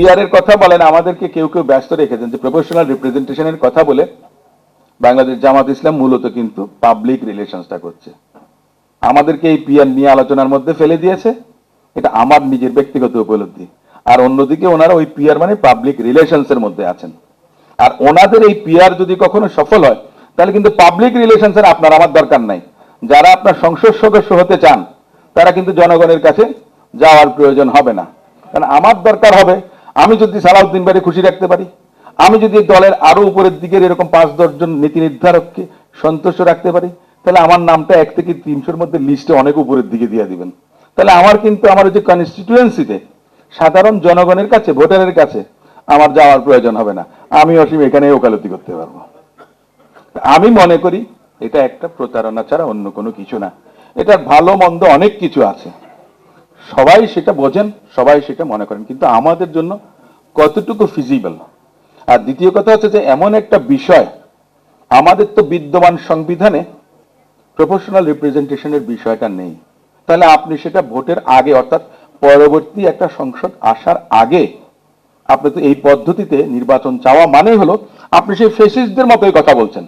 PR এর কথা বলেন, আমাদেরকে কেউ কেউ ব্যস্ত রেখেছেন। যে প্রফেশনাল রিপ্রেজেন্টেশনের কথা বলে বাংলাদেশ জামাত ইসলাম মূলত কিন্তু পাবলিক রিলেশনসটা করছে। আমাদেরকে এই পিআর নিয়ে আলোচনার মধ্যে ফেলে দিয়েছে। এটা আমার নিজের ব্যক্তিগত উপলব্ধি। আর অন্যদিকে ওনারা ওই পিআর মানে পাবলিক রিলেশনস এর মধ্যে আছেন। আর ওনাদের এই পিআর যদি কখনো সফল হয়, তাহলে কিন্তু পাবলিক রিলেশনস এর আপনার আমার দরকার নাই। যারা আপনার সংসদ সদস্য হতে চান, তারা কিন্তু জনগণের কাছে যাওয়ার প্রয়োজন হবে না। কারণ আমার দরকার হবে আমি যদি সালাউদ্দিন বাড়ি খুশি রাখতে পারি, আমি যদি দলের আরও উপরের দিকের এরকম পাঁচ দশজন নীতি নির্ধারককে সন্তুষ্ট রাখতে পারি, তাহলে আমার নামটা এক থেকে তিনশোর মধ্যে লিস্টে অনেক উপরের দিকে দিয়ে দিবেন। তাহলে আমার কিন্তু আমার যে কনস্টিটুয়েন্সিতে সাধারণ জনগণের কাছে, ভোটারের কাছে আমার যাওয়ার প্রয়োজন হবে না। আমি অসীম এখানে ওকালতি করতে পারব। আমি মনে করি এটা একটা প্রতারণা ছাড়া অন্য কোনো কিছু না। এটার ভালো মন্দ অনেক কিছু আছে। সবাই সেটা বোঝেন, সবাই সেটা মনে করেন। কিন্তু আমাদের জন্য কতটুকু ফিজিবল আর দ্বিতীয় কথা হচ্ছে যে, এমন একটা বিষয়, আমাদের তো বিদ্যমান সংবিধানে প্রফেশনাল রিপ্রেজেন্টেশনের বিষয়টা নেই। তাহলে আপনি সেটা ভোটের আগে, অর্থাৎ পরবর্তী একটা সংসদ আসার আগে, আপনি তো এই পদ্ধতিতে নির্বাচন চাওয়া মানে হলো, আপনি সেই ফেসিসদের মতোই কথা বলছেন।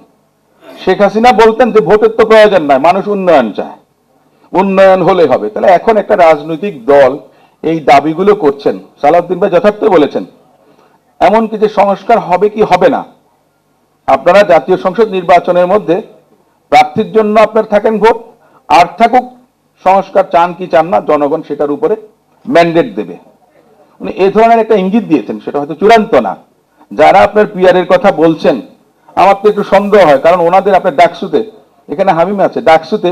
শেখ হাসিনা বলতেন যে, ভোটের তো প্রয়োজন নয় মানুষ উন্নয়ন চায়। উন্নয়ন হলে হবে। তাহলে এখন একটা রাজনৈতিক দল এই দাবিগুলো করছেন। সালাউদ্দিন ভাই যথার্থ বলেছেন, এমনকি যে সংস্কার হবে কি হবে না, আপনারা জাতীয় সংসদ নির্বাচনের মধ্যে প্রার্থীর জন্য আপনার থাকেন ভোট, আর থাকুক, সংস্কার চান কি চান না, জনগণ সেটার উপরে ম্যান্ডেট দেবে। উনি এ ধরনের একটা ইঙ্গিত দিয়েছেন, সেটা হয়তো চূড়ান্ত না। যারা আপনার পিআর এর কথা বলছেন, আমার তো একটু সন্দেহ হয়, কারণ ওনাদের আপনার ডাকসুতে, এখানে হামিম আছে, ডাকসুতে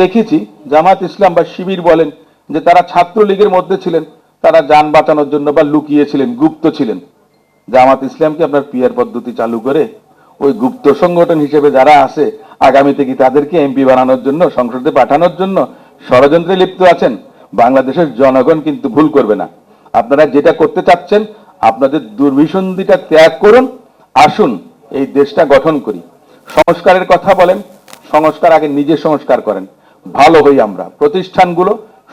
দেখেছি জামাত ইসলাম বা শিবির বলেন যে তারা ছাত্রলীগের মধ্যে ছিলেন, তারা যান বাঁচানোর জন্য বা লুকিয়েছিলেন, গুপ্ত ছিলেন। জামাত ইসলামকে আপনার পিয়ার পদ্ধতি চালু করে ওই গুপ্ত সংগঠন হিসেবে যারা আছে, আগামীতে কি তাদেরকে এমপি বানানোর জন্য, সংসদে পাঠানোর জন্য ষড়যন্ত্রে লিপ্ত আছেন? বাংলাদেশের জনগণ কিন্তু ভুল করবে না। আপনারা যেটা করতে চাচ্ছেন, আপনাদের দুর্বিসন্ধিটা ত্যাগ করুন, আসুন, এই দেশটা গঠন করি। সংস্কারের কথা বলেন সংস্কার আগে নিজে সংস্কার করেন। ভালো হই আমরা। প্রতিষ্ঠানগুলো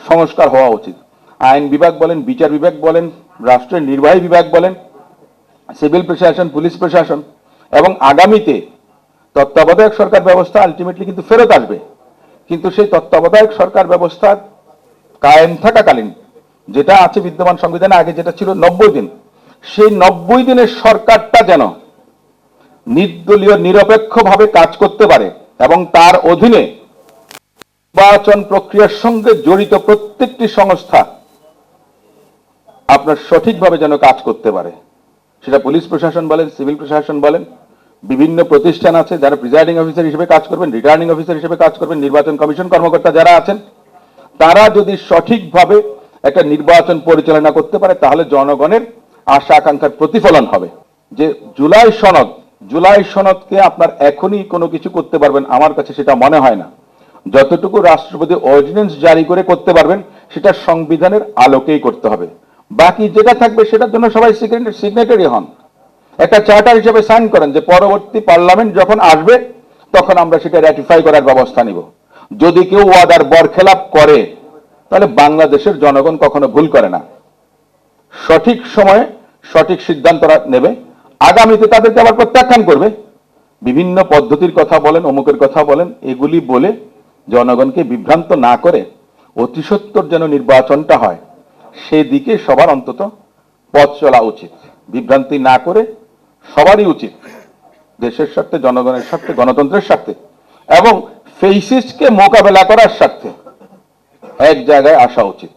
সংস্কার হওয়া উচিত। আইন বিভাগ বলেন, বিচার বিভাগ বলেন, রাষ্ট্রের নির্বাহী বিভাগ বলেন, সিভিল প্রশাসন, পুলিশ প্রশাসন এবং আগামীতে তত্ত্বাবধায়ক সরকার ব্যবস্থা আলটিমেটলি কিন্তু ফেরত আসবে। কিন্তু সেই তত্ত্বাবধায়ক সরকার ব্যবস্থা কায়েম থাকাকালীন, যেটা আছে বিদ্যমান সংবিধানে, আগে যেটা ছিল নব্বই দিন, সেই নব্বই দিনের সরকারটা যেন নির্দলীয়, নিরপেক্ষভাবে কাজ করতে পারে এবং তার অধীনে নির্বাচন প্রক্রিয়ার সঙ্গে জড়িত প্রত্যেকটি সংস্থা আপনার সঠিকভাবে যেন কাজ করতে পারে। সেটা পুলিশ প্রশাসন বলেন, সিভিল প্রশাসন বলেন, বিভিন্ন প্রতিষ্ঠান আছে যারা প্রিজাইডিং অফিসার হিসেবে কাজ করবেন, রিটার্নিং অফিসার হিসেবে কাজ করবেন, নির্বাচন কমিশন কর্মকর্তা যারা আছেন, তারা যদি সঠিকভাবে একটা নির্বাচন পরিচালনা করতে পারে, তাহলে জনগণের আশা আকাঙ্ক্ষার প্রতিফলন হবে। যে জুলাই সনদ জুলাই সনদকে আপনার এখনই কোনো কিছু করতে পারবেন, আমার কাছে সেটা মনে হয় না। যতটুকু রাষ্ট্রপতি অর্ডিন্যান্স জারি করে করতে পারবেন, সেটা সংবিধানের আলোকেই করতে হবে। বাকি যেটা থাকবে, সেটার জন্য সবাই সিগনেটারি হন। একটা চার্টার হিসেবে সাইন করেন যে পরবর্তী পার্লামেন্ট যখন আসবে, তখন আমরা সেটা র্যাটিফাই করার ব্যবস্থা নিব। যদি কেউ ওয়াদার বরখেলাপ করে, তাহলে বাংলাদেশের জনগণ কখনো ভুল করে না। সঠিক সময়ে সঠিক সিদ্ধান্তরা নেবে। আগামীতে তাদেরকে আবার প্রত্যাখ্যান করবে। বিভিন্ন পদ্ধতির কথা বলেন, অমুকের কথা বলেন, এগুলি বলে জনগণকে বিভ্রান্ত না করে অতি সত্তর যেন নির্বাচনটা হয়, সেদিকে সবার অন্তত পথ চলা উচিত। বিভ্রান্তি না করে সবারই উচিত, দেশের স্বার্থে, জনগণের স্বার্থে, গণতন্ত্রের স্বার্থে, এবং ফেসিসকে মোকাবেলা করার স্বার্থে এক জায়গায় আসা উচিত।